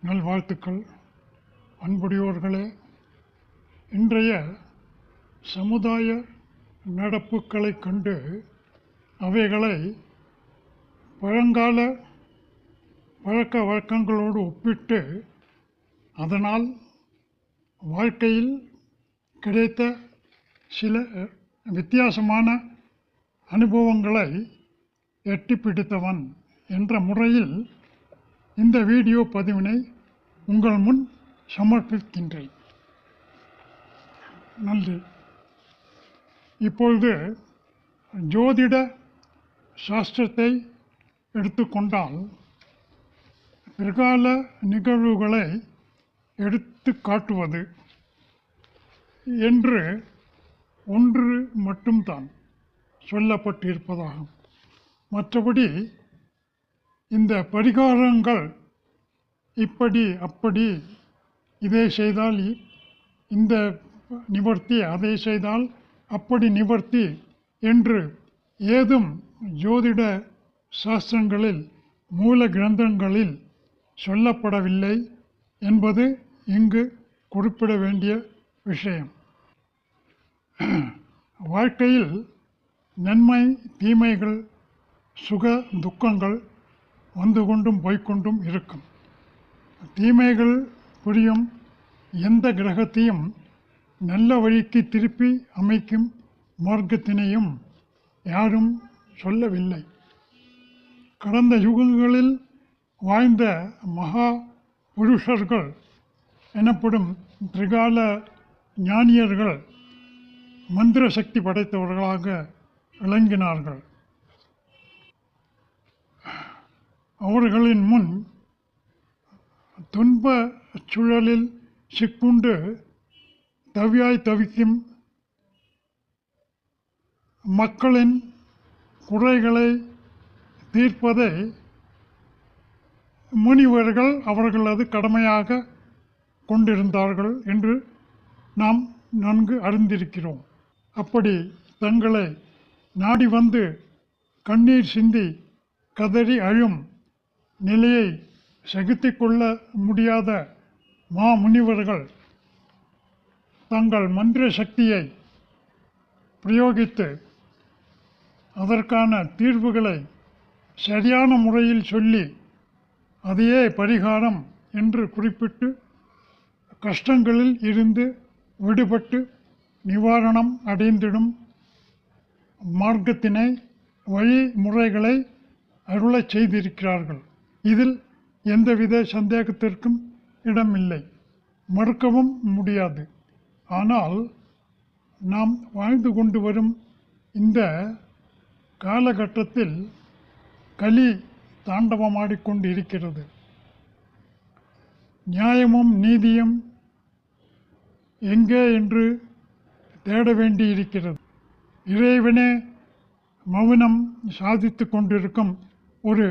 நல்வாழ்த்துக்கள். அன்புடையோர்களே இன்றைய சமுதாய நடப்புகளைக் கண்டு அவைகளை பழங்கால பழக்க வழக்கங்களோடு ஒப்பிட்டு அதனால் வாழ்க்கையில் கிடைத்த சில வித்தியாசமான அனுபவங்களை எட்டி பிடித்தவன் என்ற முறையில் இந்த வீடியோ பதிவினை உங்கள் முன் சமர்ப்பிக்கின்றேன். நன்றி. இப்பொழுது ஜோதிட சாஸ்திரத்தை எடுத்துக்கொண்டால் பிற்கால நிகழ்வுகளை எடுத்து காட்டுவது என்று ஒன்று மட்டும்தான் சொல்லப்பட்டிருப்பதாகும். மற்றபடி இந்த பரிகாரங்கள் இப்படி அப்படி இதை செய்தால் இந்த நிவர்த்தி அதை செய்தால் அப்படி நிவர்த்தி என்று ஏதும் ஜோதிட சாஸ்திரங்களில் மூல கிரந்தங்களில் சொல்லப்படவில்லை என்பது இங்கு குறிப்பிட வேண்டிய விஷயம். வாழ்க்கையில் நன்மை தீமைகள் சுக துக்கங்கள் வந்து கொண்டும் போய்க்கொண்டும் இருக்கும். தீமைகள் புரியும். எந்த கிரகத்தையும் நல்ல வழிக்கு திருப்பி அமைக்கும் மார்க்கத்தினையும் யாரும் சொல்லவில்லை. கடந்த யுகங்களில் வாழ்ந்த மகா புருஷர்கள் எனப்படும் திரிகால ஞானியர்கள் மந்திர சக்தி படைத்தவர்களாக விளங்கினார்கள். அவர்களின் முன் துன்ப சுழலில் சிக்குண்டு தவியாய் தவிக்கும் மக்களின் குறைகளை தீர்ப்பதை முனிவர்கள் அவர்களது கடமையாக கொண்டிருந்தார்கள் என்று நாம் நன்கு அறிந்திருக்கிறோம். அப்படி தங்களை நாடி வந்து கண்ணீர் சிந்தி கதறி அழும் நிலையை சகித்து கொள்ள முடியாத மாமுனிவர்கள் தங்கள் மந்திர சக்தியை பிரயோகித்து அதற்கான தீர்வுகளை சரியான முறையில் சொல்லி அதையே பரிகாரம் என்று குறிப்பிட்டு கஷ்டங்களில் இருந்து விடுபட்டு நிவாரணம் அடைந்திடும் மார்க்கத்தினை வழிமுறைகளை அருளச் செய்திருக்கிறார்கள். இதில் எந்தவித சந்தேகத்திற்கும் இடமில்லை. மறுக்கவும் முடியாது. ஆனால் நாம் வாழ்ந்து கொண்டு வரும் இந்த காலகட்டத்தில் கலி தாண்டவமாடிக்கொண்டு இருக்கிறது நியாயமும் நீதியும் எங்கே என்று தேட வேண்டியிருக்கிறது இறைவனே மௌனம் சாதித்து கொண்டிருக்கும் ஒரு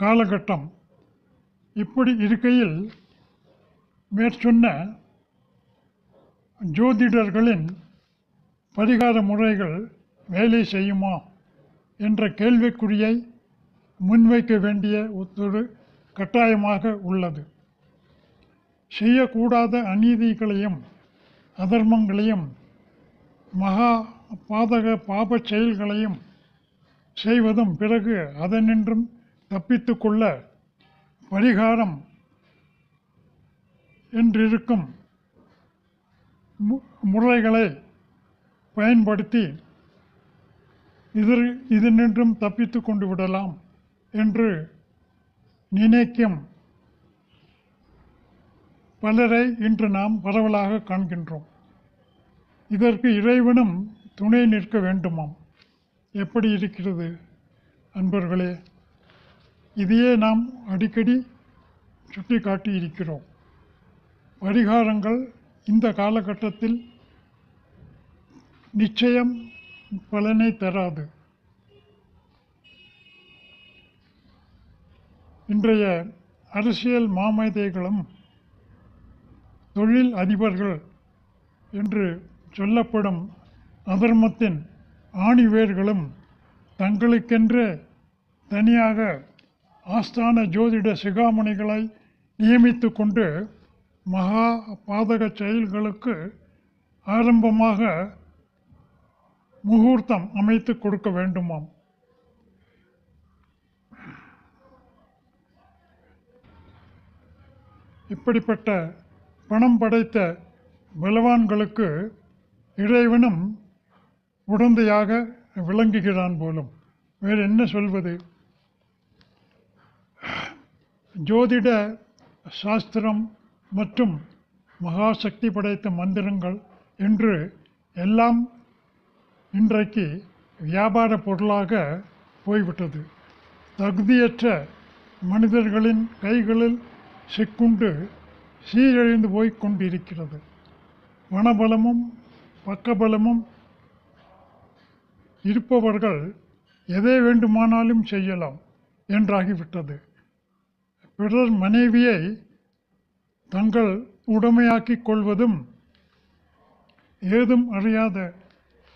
காலகட்டம் இப்படி இருக்கையில் மேற்சொன்ன ஜோதிடர்களின் பரிகார முறைகள் வேலை செய்யுமா என்ற கேள்விக்குறியை முன்வைக்க வேண்டிய ஒரு கட்டாயமாக உள்ளது. செய்யக்கூடாத அநீதிகளையும் அதர்மங்களையும் மகா பாதக பாப செயல்களையும் செய்வதும் பிறகு அதனின்றும் தப்பித்து கொள்ள பரிகாரம் என்றிருக்கும் மு- முறைகளை பயன்படுத்தி இதில் இதனின்றும் தப்பித்து கொண்டு விடலாம் என்று நினைக்கும் பலரை இன்று நாம் பரவலாக காண்கின்றோம். இதற்கு இறைவனும் துணை நிற்க வேண்டுமாம். எப்படி இருக்கிறது அன்பர்களே? இதையே நாம் அடிக்கடி சுட்டி காட்டியிருக்கிறோம் பரிகாரங்கள் இந்த காலகட்டத்தில் நிச்சயம் பலனை தராது. இன்றைய அரசியல் மாமேதைகளும் தொழில் அதிபர்கள் என்று சொல்லப்படும் அதர்மத்தின் ஆணிவேர்களும் தங்களுக்கென்று தனியாக ஆஸ்தான ஜோதிட சிகாமணிகளை நியமித்து கொண்டு மகா பாதக செயல்களுக்கு ஆரம்பமாக முகூர்த்தம் அமைத்து கொடுக்க வேண்டுமாம். இப்படிப்பட்ட பணம் படைத்த பலவான்களுக்கு இறைவனும் உடந்தையாக விளங்குகிறான் போலும். வேறு என்ன சொல்வது? ஜோதிட சாஸ்திரம் மற்றும் மகாசக்தி படைத்த மந்திரங்கள் என்று எல்லாம் இன்றைக்கு வியாபார பொருளாக போய்விட்டது. தகுதியற்ற மனிதர்களின் கைகளில் சிக்குண்டு சீரழிந்து போய் கொண்டிருக்கிறது. வனபலமும் பக்கபலமும் இருப்பவர்கள் எதை வேண்டுமானாலும் செய்யலாம் என்றாகிவிட்டது. பிறர் மனைவியை தங்கள் உடைமையாக்கிக் கொள்வதும் ஏதும் அறியாத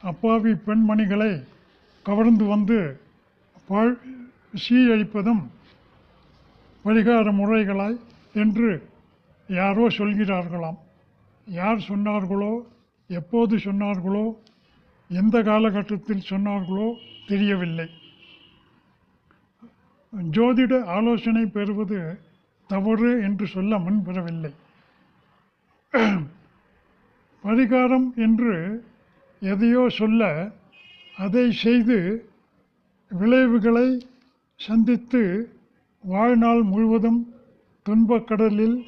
அப்பாவி பெண்மணிகளை கவர்ந்து வந்து பாழ் சீரழிப்பதும் பரிகார முறைகளாய் என்று யாரோ சொல்கிறார்களாம். யார் சொன்னார்களோ எப்போது சொன்னார்களோ எந்த காலகட்டத்தில் சொன்னார்களோ தெரியவில்லை. ஜோதிட ஆலோசனை பெறுவது தவறு என்று சொல்ல முன்பெறவில்லை பரிகாரம் என்று எதையோ சொல்ல அதை செய்து விளைவுகளை சந்தித்து வாழ்நாள் முழுவதும் துன்பக்கடலில்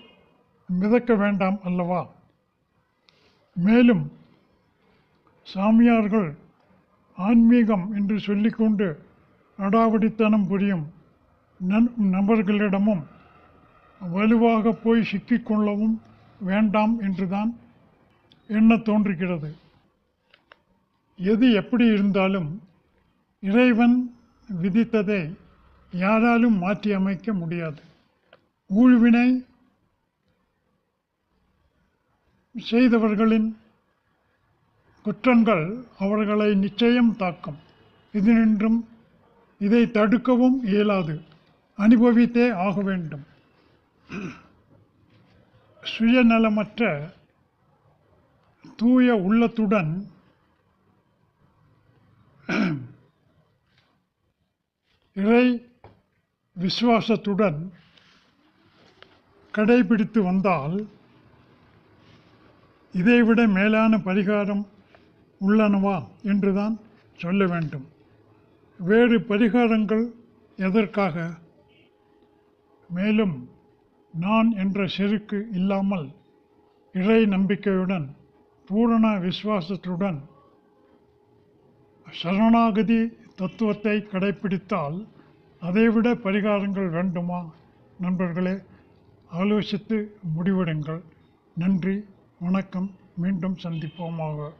மிதக்க வேண்டாம் அல்லவா? மேலும் சாமியார்கள் ஆன்மீகம் என்று சொல்லிக்கொண்டு அடாவடித்தனம் புரியும் நன் நபர்களிடமும் வலுவாக போய் சிக்கிக்கொள்ளவும் வேண்டாம் என்றுதான் எண்ண தோன்றுகிறது. எது எப்படி இருந்தாலும் இறைவன் விதித்ததை யாராலும் மாற்றி அமைக்க முடியாது. ஊழ்வினை செய்தவர்களின் குற்றங்கள் அவர்களை நிச்சயம் தாக்கும். இதனின்றும் இதை தடுக்கவும் இயலாது. அனுபவித்தே ஆக வேண்டும். சுயநலமற்ற தூய உள்ளத்துடன் இறை விசுவாசத்துடன் கடைபிடித்து வந்தால் இதைவிட மேலான பரிகாரம் உள்ளனவா என்றுதான் சொல்ல வேண்டும். வேறு பரிகாரங்கள் எதற்காக? மேலும் நான் என்ற செருக்கு இல்லாமல் இறை நம்பிக்கையுடன் பூரண விசுவாசத்துடன் சரணாகதி தத்துவத்தை கடைப்பிடித்தால் அதைவிட பரிகாரங்கள் வேண்டுமா? நண்பர்களே ஆலோசித்து முடிவெடுங்கள். நன்றி வணக்கம். மீண்டும் சந்திப்போமாக.